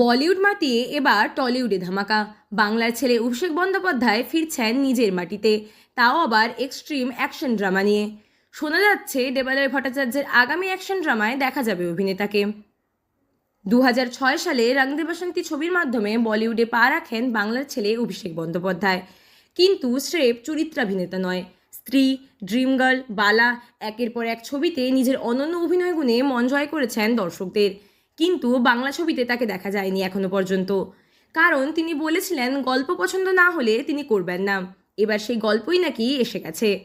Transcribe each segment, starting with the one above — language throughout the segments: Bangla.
বলিউড মাতিয়ে এবার টলিউডে ধামাকা। বাংলার ছেলে অভিষেক বন্দ্যোপাধ্যায় ফিরছেন নিজের মাটিতে। তাও আবার এক্সট্রিম অ্যাকশন ড্রামা নিয়ে। শোনা যাচ্ছে দেবালয় ভট্টাচার্যের আগামী অ্যাকশন ড্রামায় দেখা যাবে অভিনেতাকে। দু সালে রং দে ছবির মাধ্যমে বলিউডে পা রাখেন বাংলার ছেলে অভিষেক বন্দ্যোপাধ্যায়। কিন্তু স্রেফ চরিত্রাভিনেতা নয়। স্ত্রী, ড্রিম গার্ল, বালা একের পর এক ছবিতে নিজের অনন্য অভিনয় গুণে মন জয় করেছেন দর্শকদের। কিন্তু বাংলা ছবিতে তাকে দেখা যায়নি এখনও পর্যন্ত। কারণ তিনি বলেছিলেন, গল্প পছন্দ না হলে তিনি করবেন না। এবার সেই গল্পই নাকি এসে গেছে।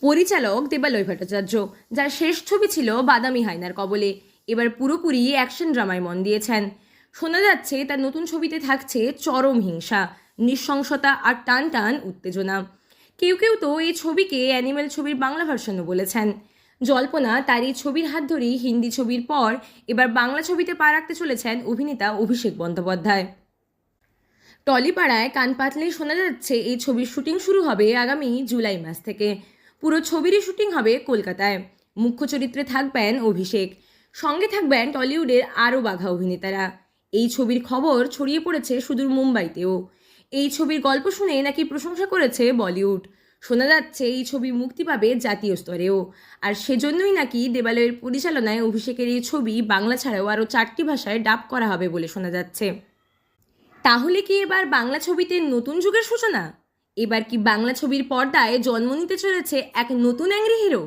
পরিচালক দেবালয় ভট্টাচার্য, যার শেষ ছবি ছিল বাদামি হায়নার কবলে, এবার পুরোপুরি অ্যাকশন ড্রামায় মন দিয়েছেন। শোনা যাচ্ছে, তার নতুন ছবিতে থাকছে চরম হিংসা, নৃশংসতা আর টান টান উত্তেজনা। কেউ কেউ তো এই ছবিকে অ্যানিমেল ছবির বাংলা ভার্সনও বলেছেন। জল্পনা তার এই ছবির হাত ধরেই হিন্দি ছবির পর এবার বাংলা ছবিতে পা রাখতে চলেছেন অভিনেতা অভিষেক বন্দ্যোপাধ্যায়। টলিপাড়ায় কান পাতলেই শোনা যাচ্ছে এই ছবির শুটিং শুরু হবে আগামী জুলাই মাস থেকে। পুরো ছবিরই শুটিং হবে কলকাতায়। মুখ্য চরিত্রে থাকবেন অভিষেক। সঙ্গে থাকবেন টলিউডের আরও বাঘা অভিনেতারা। এই ছবির খবর ছড়িয়ে পড়েছে সুদূর মুম্বাইতেও। এই ছবির গল্প শুনে নাকি প্রশংসা করেছে বলিউড। শোনা যাচ্ছে এই ছবি মুক্তি পাবে জাতীয় স্তরেও। আর সেজন্যই নাকি দেবালয়ের পরিচালনায় অভিষেকের এই ছবি বাংলা ছাড়াও আরও চারটি ভাষায় ডাব করা হবে বলে শোনা যাচ্ছে। তাহলে কি এবার বাংলা ছবিতে নতুন যুগের সূচনা? এবার কি বাংলা ছবির পর্দায় জন্ম নিতে চলেছে এক নতুন অ্যাংরি হিরো?